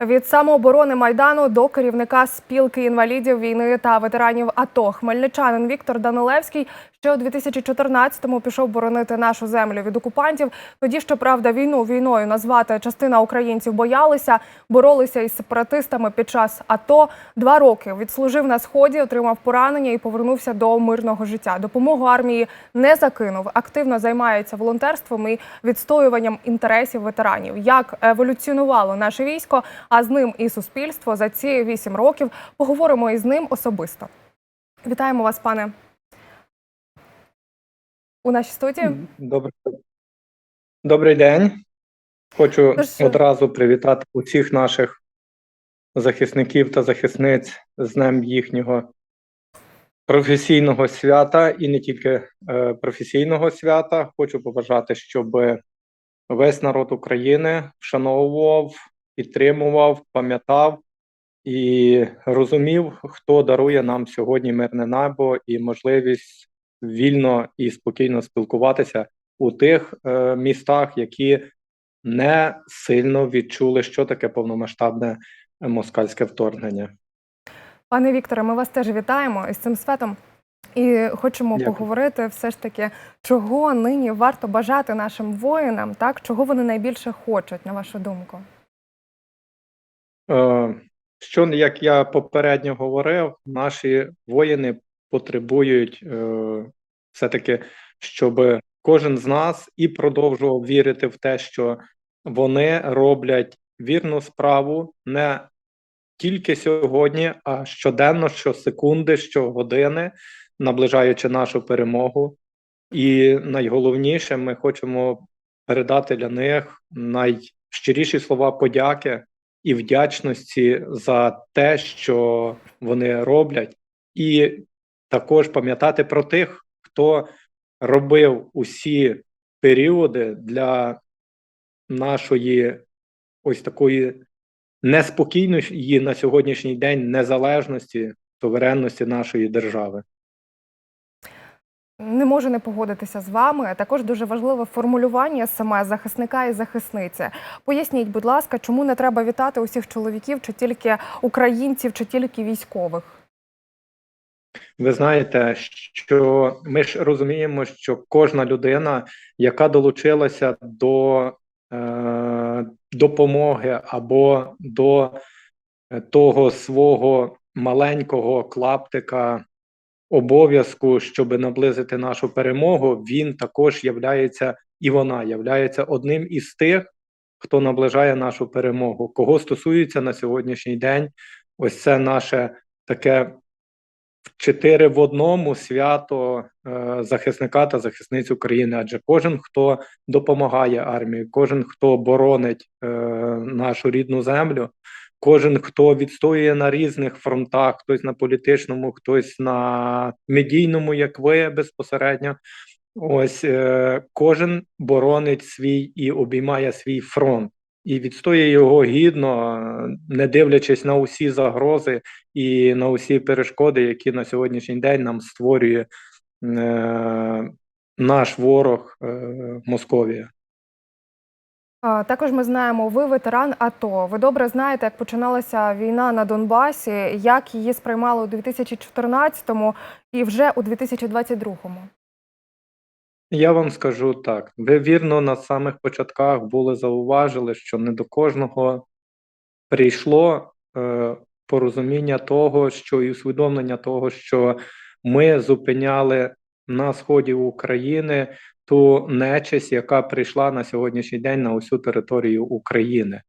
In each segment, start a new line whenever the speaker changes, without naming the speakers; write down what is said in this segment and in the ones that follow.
Від самооборони майдану до керівника спілки інвалідів війни та ветеранів АТО. Хмельничанин Віктор Данилевський ще у 2014-му пішов боронити нашу землю від окупантів. Тоді, щоправда, війну війною назвати частина українців боялися, боролися із сепаратистами під час АТО. Два роки відслужив на сході, отримав поранення і повернувся до мирного життя. Допомогу армії не закинув. Активно займається волонтерством і відстоюванням інтересів ветеранів. Як еволюціонувало наше військо, а з ним і суспільство за ці вісім років. Поговоримо із ним особисто. Вітаємо вас, пане. У нашій студії.
Добрий, Добрий день. Хочу
Тож-
одразу привітати усіх наших захисників та захисниць з Днем їхнього професійного свята і не тільки е, професійного свята. Хочу побажати, щоб весь народ України вшановував, підтримував, пам'ятав і розумів, хто дарує нам сьогодні мирне небо і можливість вільно і спокійно спілкуватися у тих е, містах, які не сильно відчули, що таке повномасштабне москальське вторгнення.
Пане Вікторе, ми вас теж вітаємо із цим святом. І хочемо
Дякую.
поговорити все ж таки, чого нині варто бажати нашим воїнам, так чого вони найбільше хочуть, на вашу думку.
Е, Що, як я попередньо говорив, наші воїни потребують е, все-таки, щоб кожен з нас і продовжував вірити в те, що вони роблять вірну справу не тільки сьогодні, а щоденно, щосекунди, щогодини, наближаючи нашу перемогу. І найголовніше, ми хочемо передати для них найщиріші слова подяки і вдячності за те, що вони роблять, і також пам'ятати про тих, хто робив усі періоди для нашої ось такої неспокійної на сьогоднішній день незалежності, суверенності нашої держави.
Не можу не погодитися з вами. Також дуже важливе формулювання саме захисника і захисниці. Поясніть, будь ласка, чому не треба вітати усіх чоловіків, чи тільки українців, чи тільки військових?
Ви знаєте, що ми ж розуміємо, що кожна людина, яка долучилася до е, допомоги або до е, того свого маленького клаптика обов'язку, щоб наблизити нашу перемогу, він також являється і вона являється одним із тих, хто наближає нашу перемогу. Кого стосується на сьогоднішній день, ось це наше таке чотири в одному свято е, захисника та захисниць України. Адже кожен, хто допомагає армії, кожен, хто боронить е, нашу рідну землю, кожен, хто відстоює на різних фронтах, хтось на політичному, хтось на медійному, як ви безпосередньо. Ось е, кожен боронить свій і обіймає свій фронт. І відстоює його гідно, не дивлячись на усі загрози і на усі перешкоди, які на сьогоднішній день нам створює е, наш ворог е, Московія.
Також ми знаємо, ви ветеран АТО. Ви добре знаєте, як починалася війна на Донбасі, як її сприймали у 2014-му і вже у 2022-му.
Я вам скажу так: ви вірно на самих початках були зауважили, що не до кожного прийшло е, порозуміння того, що і усвідомлення того, що ми зупиняли на сході України ту нечисть, яка прийшла на сьогоднішній день на усю територію України.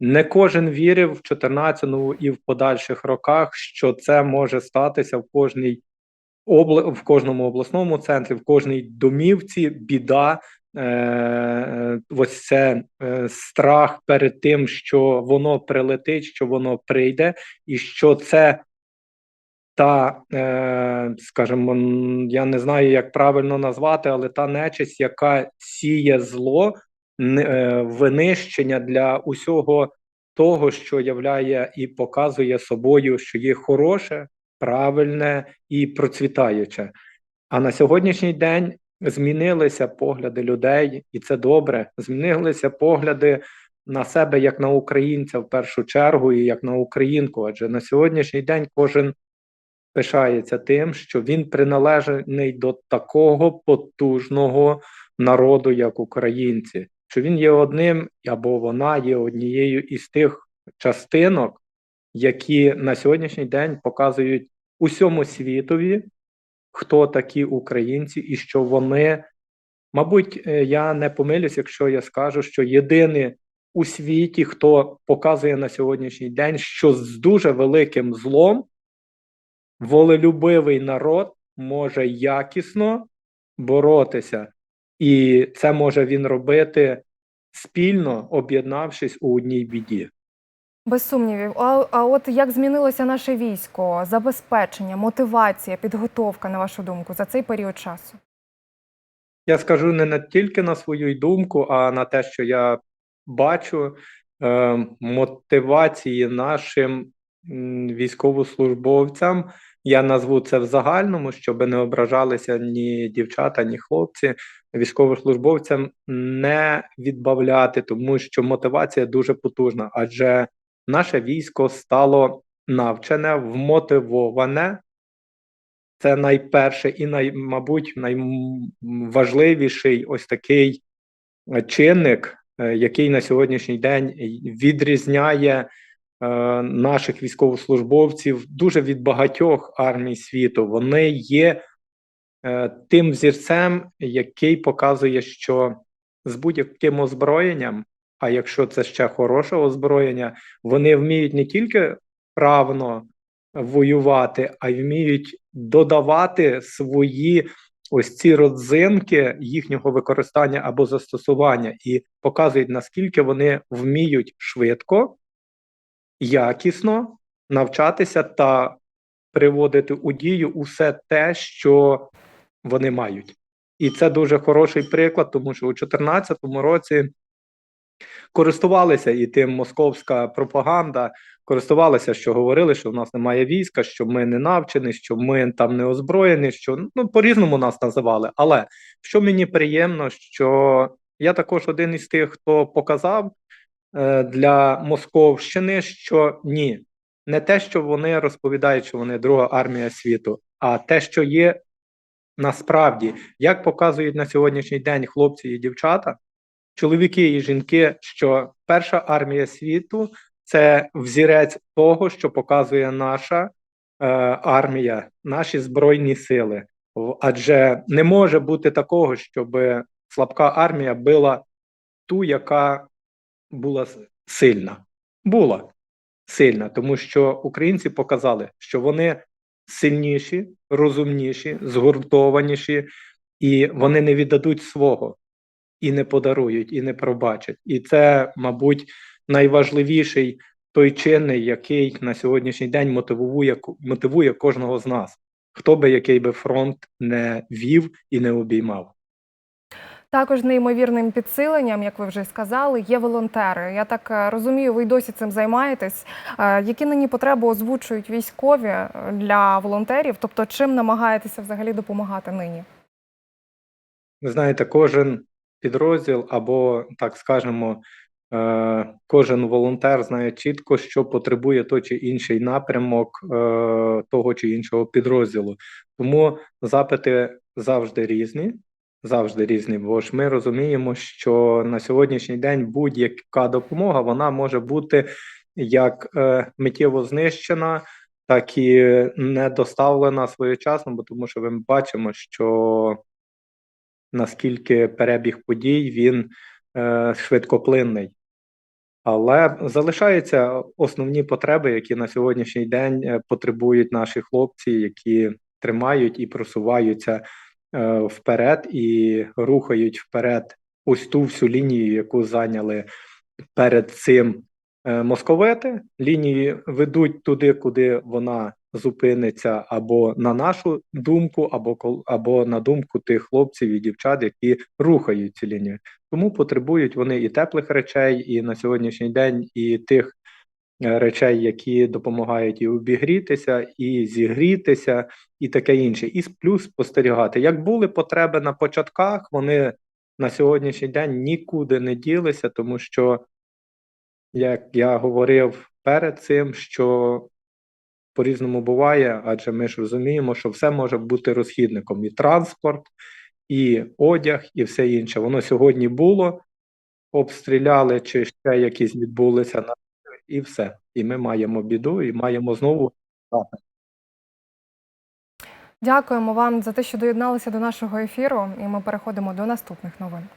Не кожен вірив в 14-му і в подальших роках, що це може статися в кожній обла... в кожному обласному центрі, в кожній домівці біда. Е, ось це е, страх перед тим, що воно прилетить, що воно прийде, і що це та, е, скажімо, я не знаю, як правильно назвати, але та нечисть, яка сіє зло, е, винищення для усього того, що являє і показує собою, що є хороше, правильне і процвітаюче. А на сьогоднішній день змінилися погляди людей, і це добре. Змінилися погляди на себе як на українця в першу чергу і як на українку. Адже на сьогоднішній день кожен пишається тим, що він приналежений до такого потужного народу, як українці, що він є одним або вона є однією із тих частинок, які на сьогоднішній день показують усьому світові, хто такі українці і що вони, мабуть, е, я не помилюсь, якщо я скажу, що єдині у світі, хто показує на сьогоднішній день, що з дуже великим злом волелюбивий народ може якісно боротися, і це може він робити спільно, об'єднавшись у одній біді.
Без сумнівів. А, а от як змінилося наше військо, забезпечення, мотивація, підготовка, на вашу думку, за цей період часу?
Я скажу не тільки на свою думку, а на те, що я бачу е, мотивації нашим військовослужбовцям. Я назву це в загальному, щоб не ображалися ні дівчата, ні хлопці. Військовослужбовцям не відбавляти, тому що мотивація дуже потужна, адже наше військо стало навчене, вмотивоване. Це найперше і най, мабуть, найважливіший ось такий е, чинник, е, який на сьогоднішній день відрізняє е, наших військовослужбовців дуже від багатьох армій світу. Вони є тим взірцем, який показує, що з будь-яким озброєнням, а якщо це ще хороше озброєння, вони вміють не тільки правно воювати, а й вміють додавати свої ось ці родзинки їхнього використання або застосування, і показують, наскільки вони вміють швидко, якісно навчатися та приводити у дію усе те, що вони мають. І це дуже хороший приклад, тому що у 2014 році користувалися і тим московська пропаганда, користувалися, що говорили, що в нас немає війська, що ми не навчені, що ми там не озброєні, що ну по-різному нас називали. Але що мені приємно, що я також один із тих, хто показав е, для Московщини, що ні, не те, що вони розповідають, що вони друга армія світу, а те, що є насправді, як показують на сьогоднішній день хлопці і дівчата, чоловіки і жінки, що перша армія світу це взірець того, що показує наша е, армія, наші збройні сили. Адже не може бути такого, щоб слабка армія била ту, яка була сильна. Була сильна, тому що українці показали, що вони сильніші, розумніші, згуртованіші, і вони не віддадуть свого і не подарують, і не пробачать. І це, мабуть, найважливіший той чинний, який на сьогоднішній день мотивує, мотивує кожного з нас, хто би який би фронт не вів і не обіймав.
Також неймовірним підсиленням, як ви вже сказали, є волонтери. Я так е, розумію, ви й досі цим займаєтесь. Е, Які нині потреби озвучують військові е, для волонтерів? Тобто, чим намагаєтеся взагалі допомагати нині?
Ви знаєте, кожен підрозділ або, так скажемо, е, кожен волонтер знає чітко, що потребує той чи інший напрямок е, того чи іншого підрозділу. Тому запити завжди різні. Завжди різні, бо ж ми розуміємо, що на сьогоднішній день будь-яка допомога вона може бути як е, миттєво знищена, так і не доставлена своєчасно, бо тому що ми бачимо, що наскільки перебіг подій він е, швидкоплинний. Але залишаються основні потреби, які на сьогоднішній день е, потребують наші хлопці, які тримають і просуваються е, вперед і рухають вперед ось ту всю лінію, яку зайняли перед цим е, московити. Лінії ведуть туди, куди вона зупиниться, або на нашу думку, або або на думку тих хлопців і дівчат, які рухають ці лінії. Тому потребують вони і теплих речей, і на сьогоднішній день, і тих е, речей, які допомагають і обігрітися, і зігрітися, і таке інше. І плюс спостерігати. Як були потреби на початках, вони на сьогоднішній день нікуди не ділися, тому що як я говорив перед цим, що по-різному буває, адже ми ж розуміємо, що все може бути розхідником: і транспорт, і одяг, і все інше. Воно сьогодні було, обстріляли, чи ще якісь відбулися на і все. І ми маємо біду, і маємо знову
Дякуємо вам за те, що доєдналися до нашого ефіру, і ми переходимо до наступних новин.